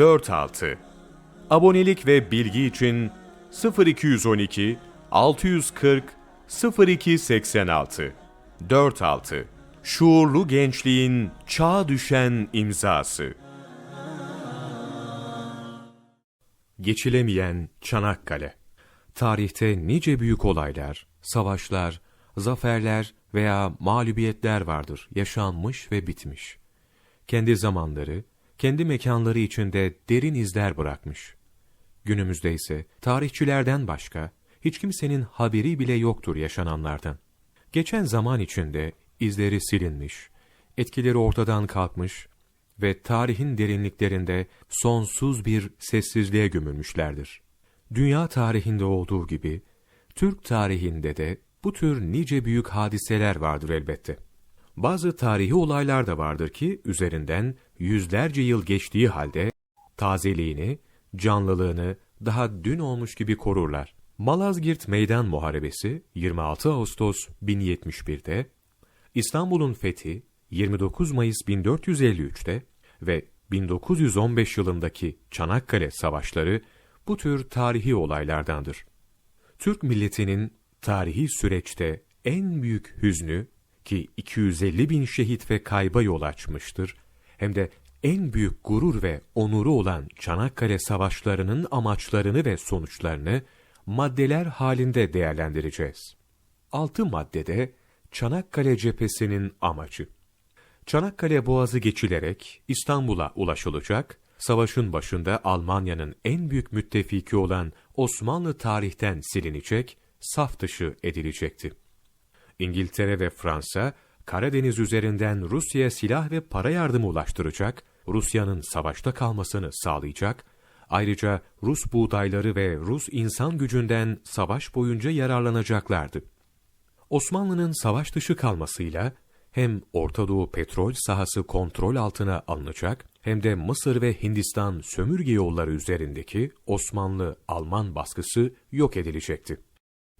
46 Abonelik ve bilgi için 0212 640 0286 46 Şuurlu gençliğin çağ düşen imzası. Geçilemeyen Çanakkale Tarihte nice büyük olaylar, savaşlar, zaferler veya mağlubiyetler vardır, yaşanmış ve bitmiş. Kendi zamanları, kendi mekanları içinde derin izler bırakmış. Günümüzde ise tarihçilerden başka hiç kimsenin haberi bile yoktur yaşananlardan. Geçen zaman içinde izleri silinmiş, etkileri ortadan kalkmış ve tarihin derinliklerinde sonsuz bir sessizliğe gömülmüşlerdir. Dünya tarihinde olduğu gibi, Türk tarihinde de bu tür nice büyük hadiseler vardır elbette. Bazı tarihi olaylar da vardır ki üzerinden yüzlerce yıl geçtiği halde tazeliğini, canlılığını daha dün olmuş gibi korurlar. Malazgirt Meydan Muharebesi 26 Ağustos 1071'de, İstanbul'un fethi 29 Mayıs 1453'te ve 1915 yılındaki Çanakkale Savaşları bu tür tarihi olaylardandır. Türk milletinin tarihi süreçte en büyük hüznü ki 250 bin şehit ve kayba yol açmıştır, hem de en büyük gurur ve onuru olan Çanakkale Savaşlarının amaçlarını ve sonuçlarını maddeler halinde değerlendireceğiz. Altı maddede Çanakkale cephesinin amacı. Çanakkale Boğazı geçilerek İstanbul'a ulaşılacak, savaşın başında Almanya'nın en büyük müttefiki olan Osmanlı tarihten silinecek, saf dışı edilecekti. İngiltere ve Fransa, Karadeniz üzerinden Rusya'ya silah ve para yardımı ulaştıracak, Rusya'nın savaşta kalmasını sağlayacak, ayrıca Rus buğdayları ve Rus insan gücünden savaş boyunca yararlanacaklardı. Osmanlı'nın savaş dışı kalmasıyla hem Orta Doğu petrol sahası kontrol altına alınacak hem de Mısır ve Hindistan sömürge yolları üzerindeki Osmanlı-Alman baskısı yok edilecekti.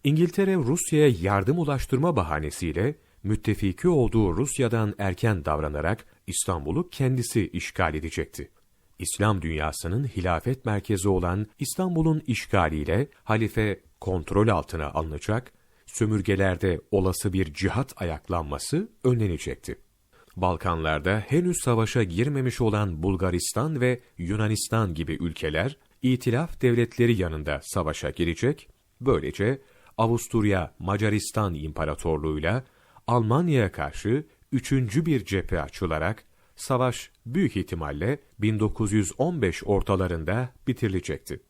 İngiltere Rusya'ya yardım ulaştırma bahanesiyle müttefiki olduğu Rusya'dan erken davranarak İstanbul'u kendisi işgal edecekti. İslam dünyasının hilafet merkezi olan İstanbul'un işgaliyle halife kontrol altına alınacak, sömürgelerde olası bir cihat ayaklanması önlenecekti. Balkanlarda henüz savaşa girmemiş olan Bulgaristan ve Yunanistan gibi ülkeler, İtilaf devletleri yanında savaşa girecek, böylece Avusturya Macaristan İmparatorluğu'yla Almanya'ya karşı üçüncü bir cephe açılarak savaş büyük ihtimalle 1915 ortalarında bitirilecekti.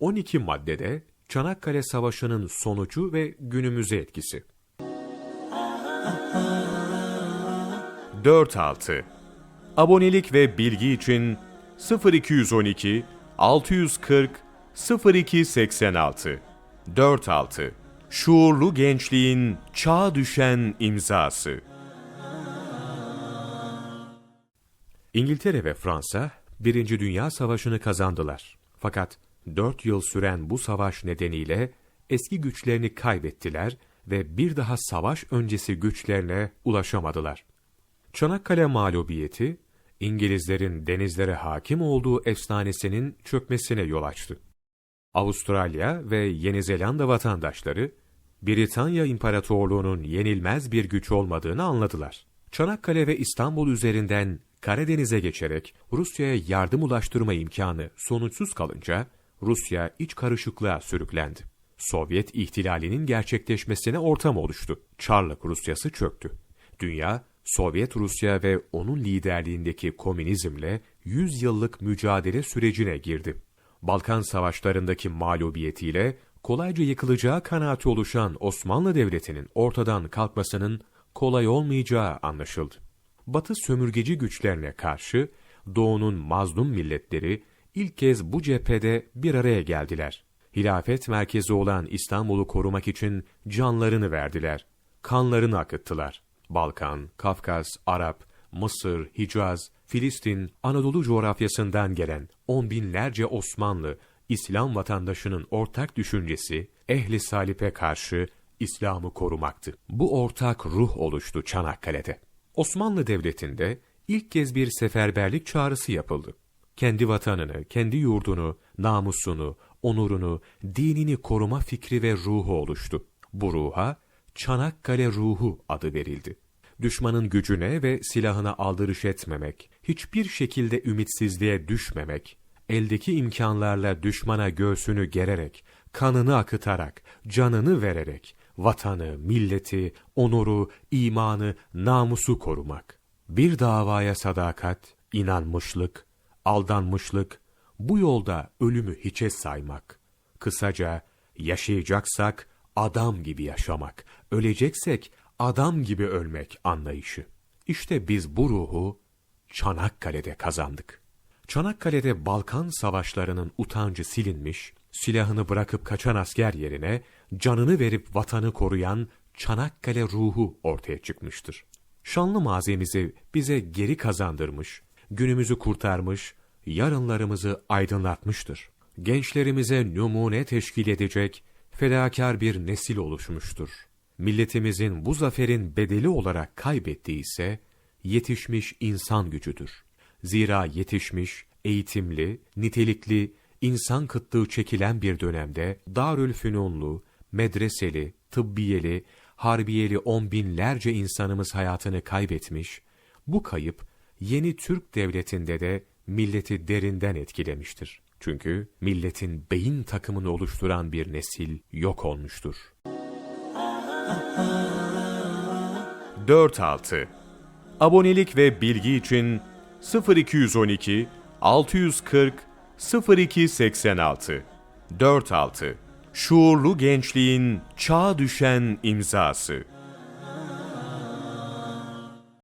12 maddede Çanakkale Savaşı'nın sonucu ve günümüze etkisi. 46 Abonelik ve bilgi için 0212 640 0286 46 Şuurlu gençliğin çağ düşen imzası. İngiltere ve Fransa, Birinci Dünya Savaşı'nı kazandılar. Fakat dört yıl süren bu savaş nedeniyle eski güçlerini kaybettiler ve bir daha savaş öncesi güçlerine ulaşamadılar. Çanakkale mağlubiyeti, İngilizlerin denizlere hakim olduğu efsanesinin çökmesine yol açtı. Avustralya ve Yeni Zelanda vatandaşları, Britanya İmparatorluğu'nun yenilmez bir güç olmadığını anladılar. Çanakkale ve İstanbul üzerinden Karadeniz'e geçerek Rusya'ya yardım ulaştırma imkanı sonuçsuz kalınca, Rusya iç karışıklığa sürüklendi. Sovyet ihtilalinin gerçekleşmesine ortam oluştu. Çarlık Rusyası çöktü. Dünya, Sovyet Rusya ve onun liderliğindeki komünizmle 100 yıllık mücadele sürecine girdi. Balkan savaşlarındaki mağlubiyetiyle kolayca yıkılacağı kanaati oluşan Osmanlı Devleti'nin ortadan kalkmasının kolay olmayacağı anlaşıldı. Batı sömürgeci güçlerine karşı Doğu'nun mazlum milletleri ilk kez bu cephede bir araya geldiler. Hilafet merkezi olan İstanbul'u korumak için canlarını verdiler. Kanlarını akıttılar. Balkan, Kafkas, Arap, Mısır, Hicaz, Filistin, Anadolu coğrafyasından gelen on binlerce Osmanlı, İslam vatandaşının ortak düşüncesi, ehli salipe karşı İslam'ı korumaktı. Bu ortak ruh oluştu Çanakkale'de. Osmanlı Devleti'nde ilk kez bir seferberlik çağrısı yapıldı. kendi vatanını, kendi yurdunu, namusunu, onurunu, dinini koruma fikri ve ruhu oluştu. Bu ruha Çanakkale ruhu adı verildi. Düşmanın gücüne ve silahına aldırış etmemek, hiçbir şekilde ümitsizliğe düşmemek, eldeki imkanlarla düşmana göğsünü gererek, kanını akıtarak, canını vererek, vatanı, milleti, onuru, imanı, namusu korumak. Bir davaya sadakat, inanmışlık, aldanmışlık, bu yolda ölümü hiçe saymak. Kısaca, yaşayacaksak adam gibi yaşamak, öleceksek adam gibi ölmek anlayışı. İşte biz bu ruhu Çanakkale'de kazandık. Çanakkale'de Balkan savaşlarının utancı silinmiş, silahını bırakıp kaçan asker yerine canını verip vatanı koruyan Çanakkale ruhu ortaya çıkmıştır. Şanlı mazimizi bize geri kazandırmış, günümüzü kurtarmış, yarınlarımızı aydınlatmıştır. Gençlerimize numune teşkil edecek fedakar bir nesil oluşmuştur. Milletimizin bu zaferin bedeli olarak kaybettiği ise yetişmiş insan gücüdür. Zira yetişmiş, eğitimli, nitelikli, insan kıtlığı çekilen bir dönemde Darülfünunlu, medreseli, tıbbiyeli, harbiyeli on binlerce insanımız hayatını kaybetmiş, bu kayıp yeni Türk devletinde de milleti derinden etkilemiştir. Çünkü milletin beyin takımını oluşturan bir nesil yok olmuştur. 46 Abonelik ve bilgi için 0212 640 0286 46 Şuurlu gençliğin çağ düşen imzası